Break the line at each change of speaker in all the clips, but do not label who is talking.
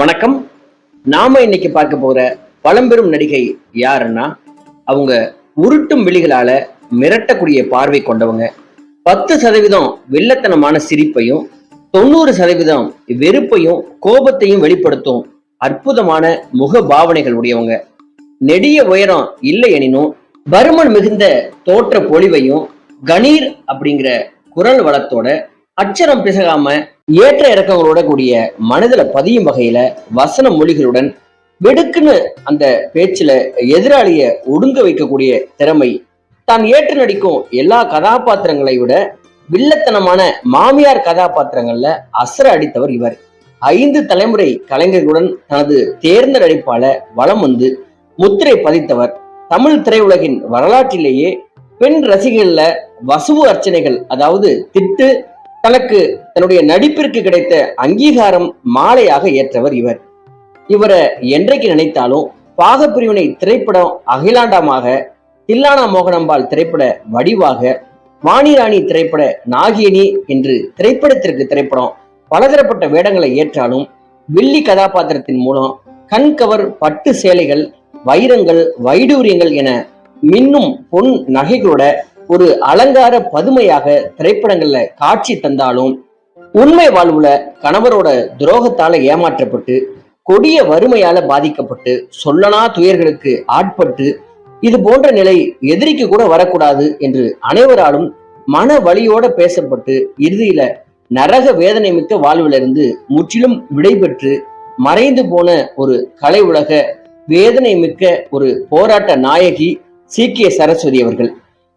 வணக்கம். நாம இன்னைக்கு பார்க்க போற பழம்பெரும் நடிகை யாருன்னா அவங்க உருட்டும் விழிகளால மிரட்டக்கூடிய பார்வை கொண்டவங்க. பத்து சதவீதம் வில்லத்தனமான சிரிப்பையும் தொண்ணூறு சதவீதம் வெறுப்பையும் கோபத்தையும் வெளிப்படுத்தும் அற்புதமான முக பாவனைகள் உடையவங்க. நெடிய உயரம் இல்லை எனினும் பருமன் மிகுந்த தோற்ற பொலிவையும் கணீர் அப்படிங்கிற குரல் வளத்தோட அச்சரம் பிசகாம ஏற்ற இறக்கங்களோட கூடிய மனதுல பதியும் வகையில வசன மொழிகளுடன் வெடுக்குன்னு அந்த பேச்சுல எதிராளிய ஒடுங்க வைக்கக்கூடிய திறமை தான் ஏற்று நடிக்கும் எல்லா கதாபாத்திரங்களை விட வில்லத்தனமான மாமியார் கதாபாத்திரங்கள்ல அசர அடித்தவர் இவர். ஐந்து தலைமுறை கலைஞர்களுடன் தனது தேர்ந்த நடிப்பால வலம் வந்து முத்திரை பதித்தவர். தமிழ் திரையுலகின் வரலாற்றிலேயே பெண் ரசிகர்கள்ல வசுவு அர்ச்சனைகள் அதாவது திட்டு தனக்கு தன்னுடைய நடிப்பிற்கு கிடைத்த அங்கீகாரம் மாலையாக ஏற்றவர் இவர். இவரை என்றைக்கு நினைத்தாலும் பாகப்பிரிவினை திரைப்படம் அகிலாண்டமாக தில்லானா மோகனம்பாள் திரைப்பட வடிவாக வாணிராணி திரைப்பட நாகினி என்று திரைப்படத்திற்கு திரைப்படம் பலதரப்பட்ட வேடங்களை ஏற்றாலும் வில்லி கதாபாத்திரத்தின் மூலம் கண்கவர் பட்டு சேலைகள் வைரங்கள் வைடூரியங்கள் என மின்னும் பொன் நகைகளோட ஒரு அலங்கார பதுமையாக திரைப்படங்கள்ல காட்சி தந்தாலும் உண்மை வாழ்வுல கணவரோட துரோகத்தால ஏமாற்றப்பட்டு கொடிய வறுமையால பாதிக்கப்பட்டு சொல்லனா துயர்களுக்கு ஆட்பட்டு இது போன்ற நிலை எதிரிக்கு கூட வரக்கூடாது என்று அனைவராலும் மன வழியோட பேசப்பட்டு இறுதியில நரக வேதனை மிக்க வாழ்விலிருந்து முற்றிலும் விடைபெற்று மறைந்து போன ஒரு கலை உலக வேதனை மிக்க ஒரு போராட்ட நாயகி சீக்கிய சரஸ்வதி அவர்கள்.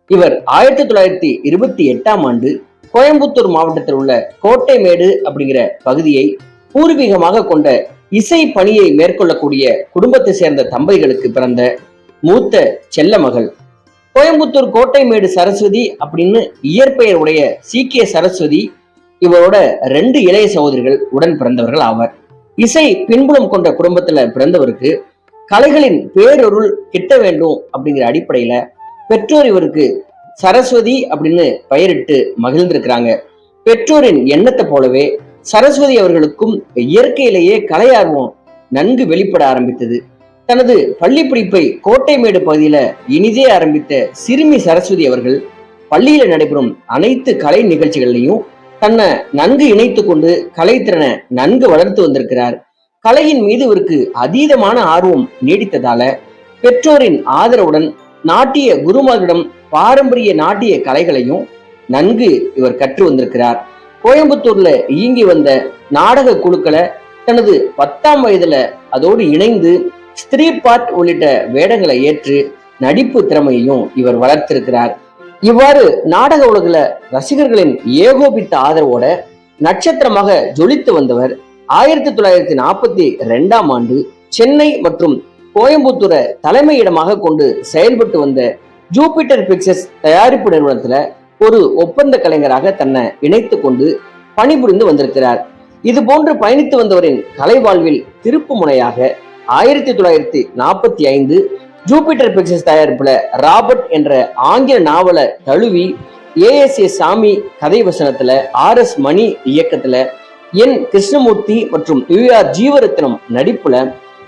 இவர் ஆயிரத்தி தொள்ளாயிரத்தி இருபத்தி எட்டாம் ஆண்டு கோயம்புத்தூர் மாவட்டத்தில் உள்ள கோட்டைமேடு அப்படிங்கிற பகுதியை பூர்வீகமாக கொண்ட இசை பணியை மேற்கொள்ளக்கூடிய குடும்பத்தை சேர்ந்த தம்பதிகளுக்கு பிறந்த மூத்த செல்ல மகள். கோயம்புத்தூர் கோட்டைமேடு சரஸ்வதி அப்படின்னு இயற்பெயர் உடைய சீக்கிய சரஸ்வதி இவரோட ரெண்டு இளைய சகோதரிகள் உடன் பிறந்தவர்கள் ஆவர். இசை பின்புலம் கொண்ட குடும்பத்துல பிறந்தவருக்கு கலைகளின் பேரொருள் கிட்ட வேண்டும் அப்படிங்கிற அடிப்படையில பெற்றோர் இவருக்கு சரஸ்வதி அப்படின்னு பெயரிட்டு மகிழ்ந்திருக்கிறாங்க. பெற்றோரின் எண்ணத்தை போலவே சரஸ்வதி அவர்களுக்கும் இயற்கையிலேயே கலை ஆர்வம் நன்கு வெளிப்பட ஆரம்பித்தது. தனது பள்ளி படிப்பை கோட்டைமேடு பகுதியில இனிதே ஆரம்பித்த சிறுமி சரஸ்வதி அவர்கள் பள்ளியில நடைபெறும் அனைத்து கலை நிகழ்ச்சிகளையும் தன்னை நன்கு இணைத்து கொண்டு கலைத்திறனை நன்கு வளர்த்து வந்திருக்கிறார். கலையின் மீது இவருக்கு அதீதமான ஆர்வம் நீடித்ததால பெற்றோரின் ஆதரவுடன் நாட்டிய குருமார்களிடம் பாரம்பரிய நாட்டிய கலைகளையும் நன்கு இவர் கற்று வந்திருக்கிறார். கோயம்புத்தூர்ல இயங்கி வந்த நாடக குழுக்களை தனது பத்தாம் வயதுல அதோடு இணைந்து ஸ்திரீ பார்ட் உள்ளிட்ட வேடங்களை ஏற்று நடிப்பு திறமையையும் இவர் வளர்த்திருக்கிறார். இவ்வாறு நாடக உலகில ரசிகர்களின் ஏகோபித்த ஆதரவோட நட்சத்திரமாக ஜொலித்து வந்தவர் ஆயிரத்தி தொள்ளாயிரத்தி நாற்பத்தி ரெண்டாம் ஆண்டு சென்னை மற்றும் கோயம்புத்தூரை தலைமையிடமாக கொண்டு செயல்பட்டு வந்த ஜூபிட்டர் பிக்சர்ஸ் தயாரிப்பு நிறுவனத்துல ஒரு ஒப்பந்த கலைஞராக தன்னை இணைத்து கொண்டு பணிபுரிந்து வந்திருக்கிறார். இது போன்று பயணித்து வந்தவரின் கலை வாழ்வில் திருப்பு முனையாக ஆயிரத்தி தொள்ளாயிரத்தி நாற்பத்தி ஐந்து ஜூபிட்டர் பிக்சர்ஸ் தயாரிப்புல ராபர்ட் என்ற ஆங்கில நாவலை தழுவி ஏஎஸ்ஏ சாமி கதை வசனத்துல ஆர் எஸ் மணி இயக்கத்துல என் கிருஷ்ணமூர்த்தி மற்றும் யு ஆர் ஜீவரத்னம் நடிப்புல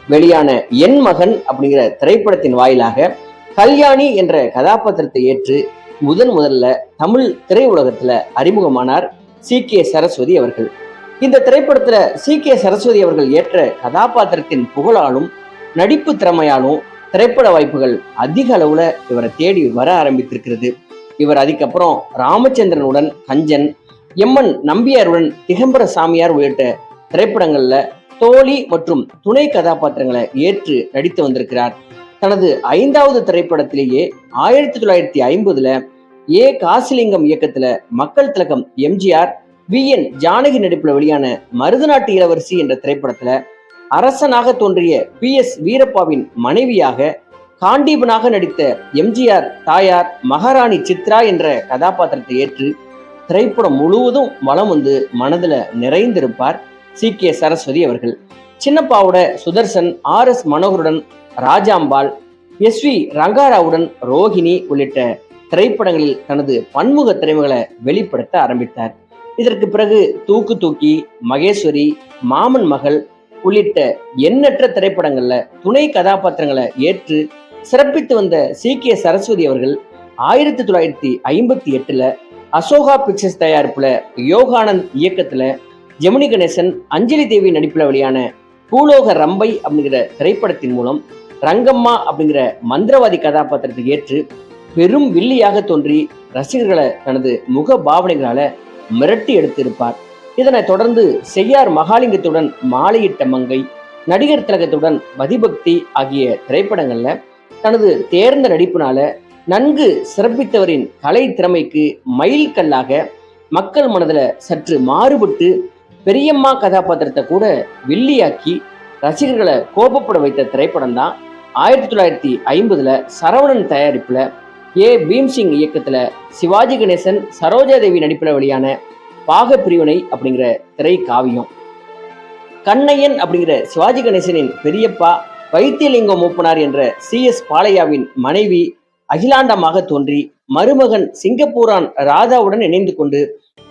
வெளியான என் மகன் அப்படிங்கிற திரைப்படத்தின் வாயிலாக கல்யாணி என்ற கதாபாத்திரத்தை ஏற்று முதன் முதல்ல தமிழ் திரையுலகத்துல அறிமுகமானார் சி. கே. சரஸ்வதி அவர்கள். இந்த திரைப்படத்துல சி. கே. சரஸ்வதி அவர்கள் ஏற்ற கதாபாத்திரத்தின் புகழாலும் நடிப்பு திறமையாலும் திரைப்பட வாய்ப்புகள் அதிக அளவுல இவரை தேடி வர ஆரம்பித்திருக்கிறது. இவர் அதுக்கப்புறம் ராமச்சந்திரனுடன் கஞ்சன் எம்என் நம்பியாருடன் திகம்பர சாமியார் உள்ளிட்ட திரைப்படங்கள்ல தோழி மற்றும் துணை கதாபாத்திரங்களை ஏற்று நடித்து வந்திருக்கிறார். தனது ஐந்தாவது திரைப்படத்திலேயே ஆயிரத்தி தொள்ளாயிரத்தி ஐம்பதுல ஏ. காசிலிங்கம் இயக்கத்துல மக்கள் திலகம் எம்ஜிஆர் வி. என். ஜானகி நடிப்புல வெளியான மருதநாட்டு இளவரசி என்ற திரைப்படத்துல அரசனாக தோன்றிய பி. எஸ். வீரப்பாவின் மனைவியாக காண்டீபனாக நடித்த எம்ஜிஆர் தாயார் மகாராணி சித்ரா என்ற கதாபாத்திரத்தை ஏற்று திரைப்படம் முழுவதும் வளம் வந்து மனதுல நிறைந்திருப்பார். சி. கே. சரஸ்வதி அவர்கள். சின்னப்பாவோட சுதர்சன் ஆர். எஸ். மனோகருடன் ராஜாம்பாள் எஸ். வி. ரங்காராவுடன் ரோஹிணி உள்ளிட்ட திரைப்படங்களில் தனது பன்முக திறமைகளை வெளிப்படுத்த ஆரம்பித்தார். இதற்கு பிறகு தூக்கு தூக்கி மகேஸ்வரி மாமன் மகள் உள்ளிட்ட எண்ணற்ற திரைப்படங்கள்ல துணை கதாபாத்திரங்களை ஏற்று சிறப்பித்து வந்த சீக்கிய சரஸ்வதி அவர்கள் ஆயிரத்தி தொள்ளாயிரத்தி ஐம்பத்தி எட்டுல அசோகா பிக்சர்ஸ் தயாரிப்புல யோகானந்த் இயக்கத்துல ஜெமினி கணேசன் அஞ்சலி தேவி நடிப்பில் வெளியான பூலோக ரம்பை அப்படிங்கிற திரைப்படத்தின் மூலம் ரங்கம்மா அப்படிங்கிற மந்திரவாதி கதாபாத்திரத்தை ஏற்று பெரும் வில்லியாக தோன்றி ரசிகர்களை தனது முக பாவனைகளால மிரட்டி எடுத்திருப்பார். இதனைத் தொடர்ந்து செய்யார் மகாலிங்கத்துடன் மாலையிட்ட மங்கை நடிகர் திலகத்துடன் பதிபக்தி ஆகிய திரைப்படங்கள்ல தனது தேர்ந்த நடிப்பினால நன்கு சிறப்பித்தவரின் கலை திறமைக்கு மைல் கல்லாக மக்கள் மனதில் சற்று மாறுபட்டு பெரியம்மா கதாபாத்திரத்தை கூட வில்லியாக்கி ரசிகர்களை கோபப்பட வைத்த திரைப்படம் தான் ஆயிரத்தி தொள்ளாயிரத்தி ஐம்பதுல சரவணன் தயாரிப்புல ஏ பீம்சிங் இயக்கத்துல சிவாஜி கணேசன் சரோஜாதேவி நடிப்பில் வெளியான பாக பிரிவினை அப்படிங்கிற திரை காவியம் கண்ணையன் அப்படிங்கிற சிவாஜி கணேசனின் பெரியப்பா வைத்தியலிங்கம் மூப்பனார் என்ற சி. எஸ். பாலையாவின் மனைவி அகிலாண்டமாக தோன்றி மருமகன் சிங்கப்பூரான் ராதாவுடன் இணைந்து கொண்டு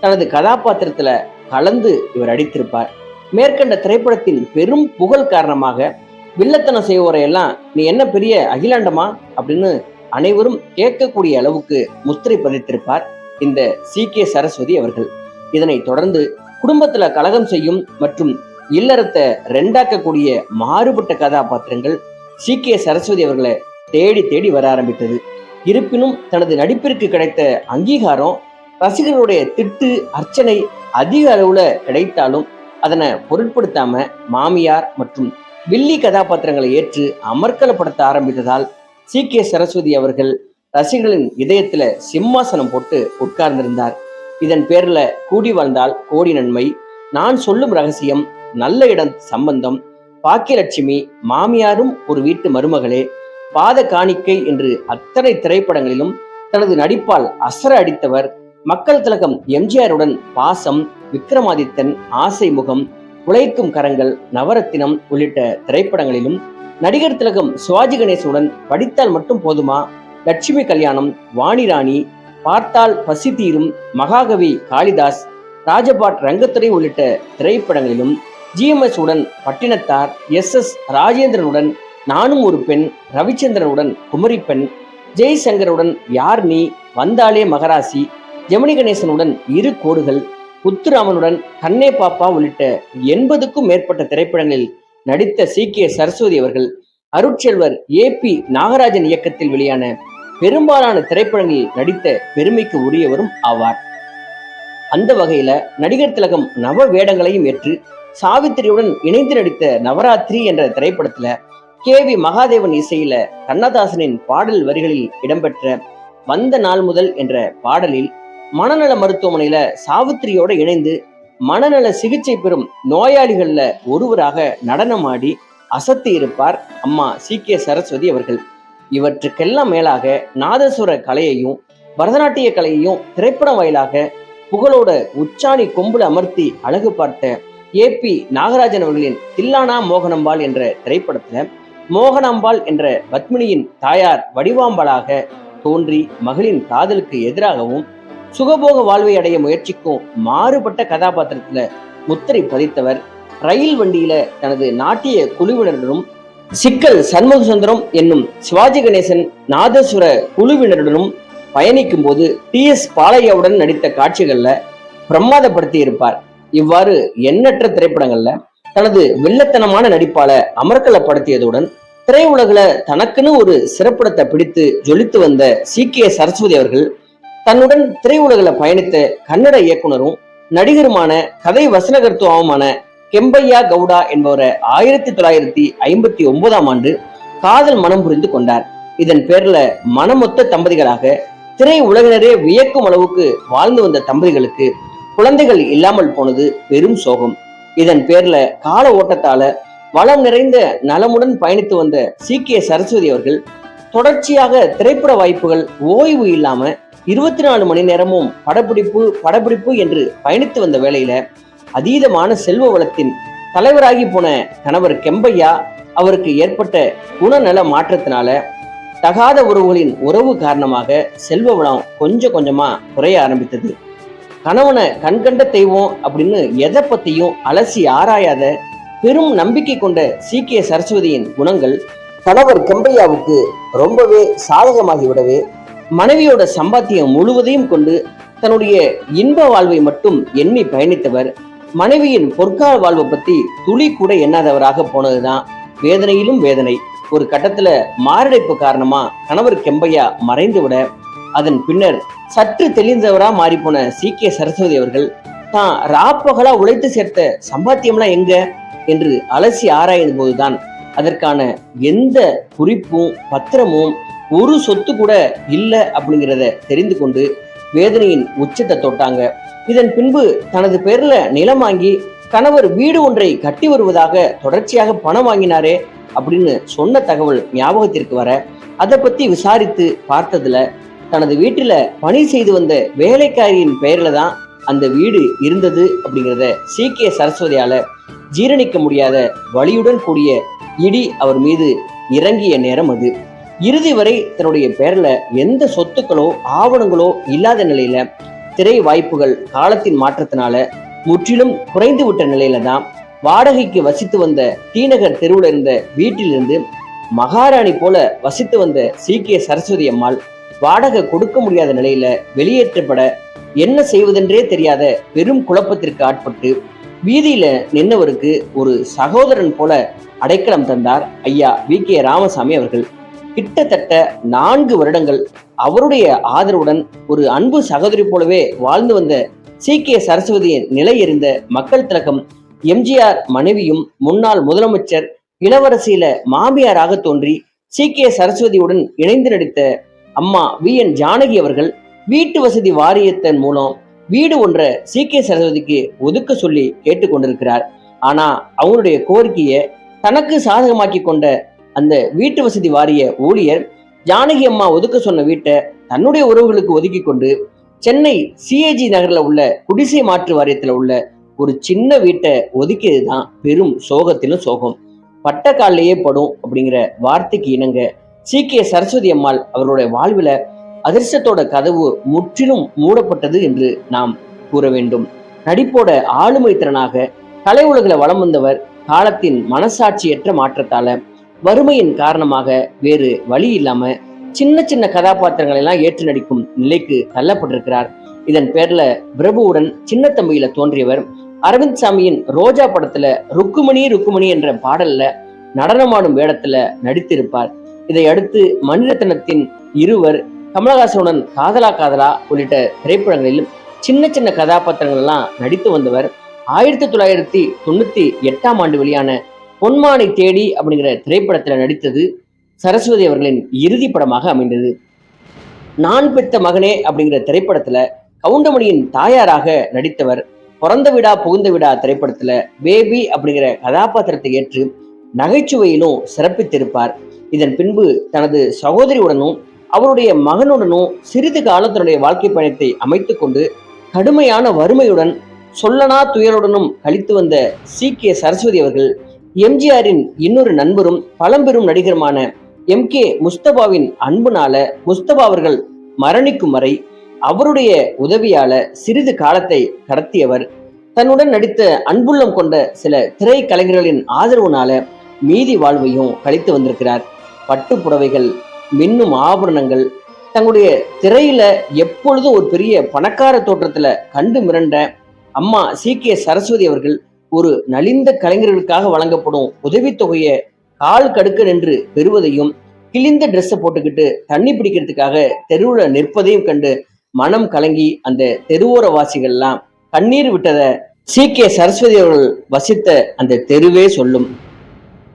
தனது கதாபாத்திரத்துல கலந்து இவர் அடித்திருப்பார். மேற்கண்ட திரைப்படத்தின் பெரும் புகழ் காரணமாக வில்லத்தனம் செய்வோரை எல்லாம் நீ என்ன பெரிய அகிலாண்டமா? அப்படின்னு அனைவரும் கேட்கக்கூடிய அளவுக்கு முத்திரை பதித்திருப்பார் இந்த சி. கே. சரஸ்வதி அவர்கள். இதனை தொடர்ந்து குடும்பத்துல கலகம் செய்யும் மற்றும் இல்லறத்தை ரெண்டாக்கக்கூடிய மாறுபட்ட கதாபாத்திரங்கள் சி. கே. சரஸ்வதி அவர்களை தேடி தேடி வர ஆரம்பித்தது. இருப்பினும் தனது நடிப்பிற்கு கிடைத்த அங்கீகாரம் ரசிகர்களுடைய திட்டு அர்ச்சனை அதிக அளவுல கிடைத்தாலும் அதனை பொருட்படுத்தாம மாமியார் மற்றும் வில்லி கதாபாத்திரங்களை ஏற்று அமர்க்கலப்படுத்த ஆரம்பித்ததால் சி. கே. சரஸ்வதி அவர்கள் ரசிகர்களின் இதயத்துல சிம்மாசனம் போட்டு உட்கார்ந்திருந்தார். இதன் பேர்ல கூடி வாழ்ந்தால் கோடி நன்மை நான் சொல்லும் ரகசியம் நல்ல இடம் சம்பந்தம் பாக்கியலட்சுமி மாமியாரும் ஒரு வீட்டு மருமகளே பாத காணிக்கை என்று அத்தனை திரைப்படங்களிலும் தனது நடிப்பால் அசர அடித்தவர் மக்கள் திலகம் எம்ஜிஆருடன் பாசம் விக்ரமாதித்தன் ஆசை முகம் உழைக்கும் கரங்கள் நவரத்தினம் உள்ளிட்ட திரைப்படங்களிலும் நடிகர் திலகம் சிவாஜி கணேசுடன் படித்தால் மட்டும் போதுமா? லட்சுமி கல்யாணம் வாணிராணி பார்த்தால் பசி தீரும் மகாகவி காளிதாஸ் ராஜபாட் ரங்கத்துறை உள்ளிட்ட திரைப்படங்களிலும் ஜிஎம்எஸ் உடன் பட்டினத்தார் எஸ் எஸ் ராஜேந்திரனுடன் நானும் ஒரு பெண் ரவிச்சந்திரனுடன் குமரி பெண் ஜெய்சங்கருடன் யார் நீ? வந்தாலே மகராசி ஜெமினி கணேசனுடன் இரு கோடுகள் புத்துராமனுடன் கண்ணே பாப்பா உள்ளிட்ட எண்பதுக்கும் மேற்பட்ட திரைப்படங்களில் நடித்த சி. கே. சரஸ்வதி அவர்கள் அருட்செல்வர் ஏ. பி. நாகராஜன் இயக்கத்தில் வெளியான பெரும்பாலான திரைப்படங்களில் நடித்த பெருமைக்கு உரியவரும் ஆவார். அந்த வகையில நடிகர் திலகம் நவ வேடங்களையும் ஏற்று சாவித்திரியுடன் இணைந்து நடித்த நவராத்திரி என்ற திரைப்படத்துல கே. வி. மகாதேவன் இசையில கண்ணதாசனின் பாடல் வரிகளில் இடம்பெற்ற வந்த நாள் முதல் என்ற பாடலில் மனநல மருத்துவமனையில சாவித்திரியோட இணைந்து மனநல சிகிச்சை பெறும் நோயாளிகள்ல ஒருவராக நடனமாடி அசத்தி இருப்பார் அம்மா சி. கே. சரஸ்வதி அவர்கள். இவற்றுக்கெல்லாம் மேலாக நாதசுர கலையையும் பரதநாட்டிய கலையையும் திரைப்படம் வாயிலாக புகழோட உச்சாணி கொம்புல அமர்த்தி அழகு பார்த்த ஏ. பி. நாகராஜன் அவர்களின் தில்லானா மோகனம்பாள் என்ற திரைப்படத்துல மோகனாம்பாள் என்ற பத்மினியின் தாயார் வடிவாம்பாளாக தோன்றி மகளின் காதலுக்கு எதிராகவும் சுகபோக வாழ்வை அடைய முயற்சிக்கும் மாறுபட்ட கதாபாத்திரத்துல முத்திரை பதித்தவர் ரயில் வண்டியில தனது நாட்டிய குழுவினருடனும் சிக்கல் சண்முக சுந்தரம் என்னும் சிவாஜி கணேசன் நாதசுர குழுவினருடனும் பயணிக்கும் போது டி. எஸ். பாலையாவுடன் நடித்த காட்சிகள்ல பிரமாதப்படுத்தி இருப்பார் இவ்வாறு எண்ணற்ற திரைப்படங்கள்ல தனது வில்லத்தனமான நடிப்பால அமர்க்கலப்படுத்தியதுடன் திரையுலகில தனக்குன்னு ஒரு சிறப்பிடத்தை பிடித்து ஜொலித்து வந்த சி. கே. சரஸ்வதி அவர்கள் தன்னுடன் திரையுலகில் பயணித்த கன்னட இயக்குனரும் நடிகருமான கதை வசனகர்த்துவமான கெம்பையா கவுடா என்பவரை ஆயிரத்தி தொள்ளாயிரத்தி ஐம்பத்தி ஒன்பதாம் ஆண்டு காதல் மனம் புரிந்து கொண்டார். இதன் பேர்ல மனமொத்த தம்பதிகளாக திரை உலகினரே வியக்கும் அளவுக்கு வாழ்ந்து வந்த தம்பதிகளுக்கு குழந்தைகள் இல்லாமல் போனது பெரும் சோகம். இதன் பேர்ல கால ஓட்டத்தால வளம் நிறைந்த நலமுடன் பயணித்து வந்த சி கே சரஸ்வதி அவர்கள் தொடர்ச்சியாக திரைப்பட வாய்ப்புகள் ஓய்வு இல்லாம இருபத்தி நாலு மணி நேரமும் படப்பிடிப்பு படப்பிடிப்பு என்று பயணித்து வந்த வேளையில அதீதமான செல்வ வளத்தின் தலைவராகி போன கணவர் கெம்பையா அவருக்கு ஏற்பட்ட குணநல மாற்றத்தினால தகாத உறவுகளின் உறவு காரணமாக செல்வ வளம் கொஞ்சம் கொஞ்சமா குறைய ஆரம்பித்தது. கணவனை கண்கண்ட தெய்வம் அப்படின்னு எதை பத்தியும் அலசி ஆராயாத பெரும் நம்பிக்கை கொண்ட சீக்கிய சரஸ்வதியின் குணங்கள் கணவர் கெம்பையாவுக்கு ரொம்பவே சாதகமாகி விடவே மனைவியோட சம்பாத்தியம் முழுவதையும் கொண்டு தன்னுடைய இன்ப வாழ்வை மட்டும் எண்ணி பயணித்தவர். மனைவியின் பொற்கால வாழ்வை பத்தி துளி கூட எண்ணாதவராக போனதுதான் வேதனையிலும் வேதனை. ஒரு கட்டத்துல மாரடைப்பு காரணமா கணவர் கெம்பையா மறைந்து விட அதன் பின்னர் சற்று தெளிந்தவரா மாறிப்போன சீக்கிய சரஸ்வதி அவர்கள் தான் ராப்பகலா உழைத்து சேர்த்த சம்பாத்தியம்லாம் எங்க? என்று அலசி ஆராயும் போதுதான். அதற்கான எந்த குறிப்பும் பத்திரமும் ஒரு சொத்து கூட இல்லை அப்படிங்கிறத தெரிந்து கொண்டு வேதனையின் உச்சத்தை தொட்டாங்க. இதன் பின்பு தனது பேர்ல நிலம் வாங்கி கணவர் வீடு ஒன்றை கட்டி வருவதாக தொடர்ச்சியாக பணம் வாங்கினாரே அப்படின்னு சொன்ன தகவல் ஞாபகத்திற்கு வர அதை பத்தி விசாரித்து பார்த்ததுல தனது வீட்டுல பணி செய்து வந்த வேலைக்காரியின் பெயர்ல தான் அந்த வீடு இருந்தது அப்படிங்கிறத சீக்கிய சரஸ்வதியால ஜீரணிக்க முடியாத வழியுடன் கூடிய இடி அவர் மீது இறங்கிய நேரம் அது. இறுதி வரை தன்னுடைய பெயர்ல எந்த சொத்துக்களோ ஆவணங்களோ இல்லாத நிலையில திரை வாய்ப்புகள் காலத்தின் மாற்றத்தினால முற்றிலும் குறைந்து விட்ட நிலையில தான் வாடகைக்கு வசித்து வந்த தீநகர் தெருவில் இருந்த வீட்டிலிருந்து மகாராணி போல வசித்து வந்த சீக்கிய சரஸ்வதி அம்மாள் வாடகை கொடுக்க முடியாத நிலையில வெளியேற்றப்பட என்ன செய்வதென்றே தெரியாத பெரும் குழப்பத்திற்கு ஆட்பட்டு வீதியில நின்னவருக்கு ஒரு சகோதரன் போல அடைக்கலம் தந்தார் ஐயா வி கே ராமசாமி அவர்கள். கிட்டத்தட்ட நான்கு வருடங்கள் அவருடைய ஆதரவுடன் ஒரு அன்பு சகோதரி போலவே வாழ்ந்து வந்த சீக்கிய சரஸ்வதியின் நிலை எறிந்த மக்கள் திலகம் எம்ஜிஆர் மனைவியும் முன்னாள் முதலமைச்சர் இளவரசியில மாமியாராக தோன்றி சீக்கிய சரஸ்வதியுடன் இணைந்து நடித்த அம்மா வி. என். ஜானகி அவர்கள் வீட்டு வசதி வாரியத்தின் மூலம் வீடு ஒன்றை சீக்கிய சரஸ்வதிக்கு ஒதுக்க சொல்லி கேட்டுக்கொண்டிருக்கிறார். ஆனா அவங்களுடைய கோரிக்கையை தனக்கு சாதகமாக்கி கொண்ட அந்த வீட்டு வசதி வாரிய ஊழியர் ஜானகி அம்மா ஒதுக்க சொன்ன வீட்டை தன்னுடைய உறவுகளுக்கு ஒதுக்கி கொண்டு சென்னை சிஏஜி நகர்ல உள்ள குடிசை மாற்று வாரியத்துல உள்ள ஒரு சின்ன வீட்டை ஒதுக்கியது தான் பெரும் சோகத்திலும் சோகம். பட்டக்காலிலேயே படும் அப்படிங்கிற வார்த்தைக்கு இணங்க சீக்கிய சரஸ்வதி அம்மாள் அவருடைய வாழ்வில அதிர்ஷ்டத்தோட கதவு முற்றிலும் மூடப்பட்டது என்று நாம் கூற வேண்டும். நடிப்போட ஆளுமை திறனாக கலை உலகில் வலம் வந்தவர் காலத்தின் மனசாட்சியற்ற மாற்றத்தால வறுமையின் காரணமாக வேறு வழி இல்லாம சின்ன சின்ன கதாபாத்திரங்களை எல்லாம் ஏற்று நடிக்கும் நிலைக்கு தள்ளப்பட்டிருக்கிறார். இதன் பேர்ல பிரபுவுடன் சின்ன தம்பியில தோன்றியவர் அரவிந்த் சாமியின் ரோஜா படத்துல ருக்குமணி ருக்குமணி என்ற பாடல்ல நடனமாடும் வேடத்துல நடித்திருப்பார். இதை அடுத்து மணிரத்னத்தின் இருவர் கமலஹாசனுடன் காதலா காதலா உள்ளிட்ட திரைப்படங்களிலும் சின்ன சின்ன கதாபாத்திரங்கள் எல்லாம் நடித்து வந்தவர். ஆயிரத்தி தொள்ளாயிரத்தி தொண்ணூத்தி எட்டாம் ஆண்டு வெளியான பொன்மானை தேடி அப்படிங்கிற திரைப்படத்தில் நடித்தது சரஸ்வதி அவர்களின் இறுதி படமாக அமைந்தது. நான் பெத்த மகனே அப்படிங்கிற திரைப்படத்தில் கவுண்டமணியின் தாயாராக நடித்தவர் பிறந்த விடா புகுந்த விடா திரைப்படத்தில் பேபி அப்படிங்கிற கதாபாத்திரத்தை ஏற்று நகைச்சுவையிலும் சிறப்பித்திருப்பார். இதன் பின்பு தனது சகோதரியுடனும் அவருடைய மகனுடனும் சிறிது காலம் தன்னுடைய வாழ்க்கை பயணத்தை அமைத்து கொண்டு கடுமையான வறுமையுடன் சொல்லனா துயருடனும் கழித்து வந்த சீக்கிய சரஸ்வதி அவர்கள் எம்ஜிஆரின் இன்னொரு நண்பரும் பழம்பெரும் நடிகருமான எம் கே முஸ்தபாவின் அன்புனால முஸ்தபா அவர்கள் மரணிக்கும் வரை அவருடைய உதவியால சிறிது காலத்தை கடத்தியவர். தன்னுடன் நடித்த அன்புள்ளம் கொண்ட சில திரைக்கலைஞர்களின் ஆதரவுனால மீதி வாழ்வையும் கழித்து வந்திருக்கிறார். பட்டு புடவைகள் மின்னும் ஆபரணங்கள் தங்களுடைய திரையில எப்பொழுதும் ஒரு பெரிய பணக்கார தோற்றத்துல கண்டு மிரண்ட அம்மா சீக்கிய சரஸ்வதி அவர்கள் ஒரு நலிந்த கலைஞர்களுக்காக வழங்கப்படும் உதவித்தொகையை கால் கடுக்க நின்று பெறுவதையும் கிழிந்த ட்ரெஸ்ஸை போட்டுக்கிட்டு தண்ணி பிடிக்கிறதுக்காக தெருவில் நிற்பதையும் கண்டு மனம் கலங்கி அந்த தெருவோர வாசிகள்லாம் கண்ணீர் விட்டத சீக்கிய சரஸ்வதி அவர்கள் வசித்த அந்த தெருவே சொல்லும்.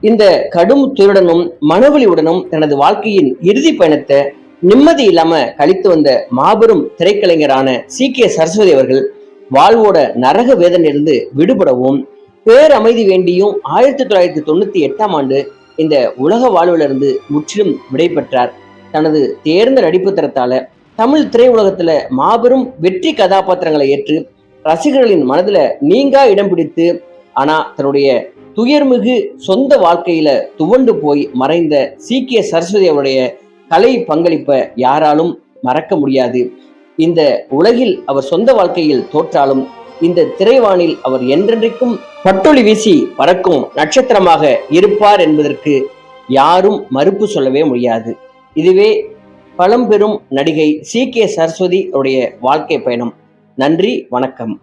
இந்த கடும் துயருடனும் மனவழியுடனும் தனது வாழ்க்கையின் இறுதி பயணத்தை நிம்மதி இல்லாம கழித்து வந்த மாபெரும் திரைக்கலைஞரான சீக்கிய சரஸ்வதி அவர்கள் வாழ்வோட நரக வேதனையிலிருந்து விடுபடவும் பேரமைதி வேண்டியும் ஆயிரத்தி தொள்ளாயிரத்தி தொண்ணூத்தி எட்டாம் ஆண்டு இந்த உலக வாழ்விலிருந்து முற்றிலும் விடை பெற்றார் தனது தேர்ந்த நடிப்பு தரத்தால தமிழ் திரையுலகத்துல மாபெரும் வெற்றி கதாபாத்திரங்களை ஏற்று ரசிகர்களின் மனதுல நீங்கா இடம் பிடித்து ஆனா தன்னுடைய துயர்மிகு சொந்த வாழ்க்கையில துவண்டு போய் மறைந்த சீக்கிய சரஸ்வதி அவருடைய கலை பங்களிப்பை யாராலும் மறக்க முடியாது. இந்த உலகில் அவர் சொந்த வாழ்க்கையில் தோற்றாலும் இந்த திரைவானில் அவர் என்றென்றைக்கும் பட்டொளி வீசி பறக்கும் நட்சத்திரமாக இருப்பார் என்பதற்கு யாரும் மறுப்பு சொல்லவே முடியாது. இதுவே பழம்பெரும் நடிகை சி கே சரஸ்வதி உடைய வாழ்க்கை பயணம். நன்றி வணக்கம்.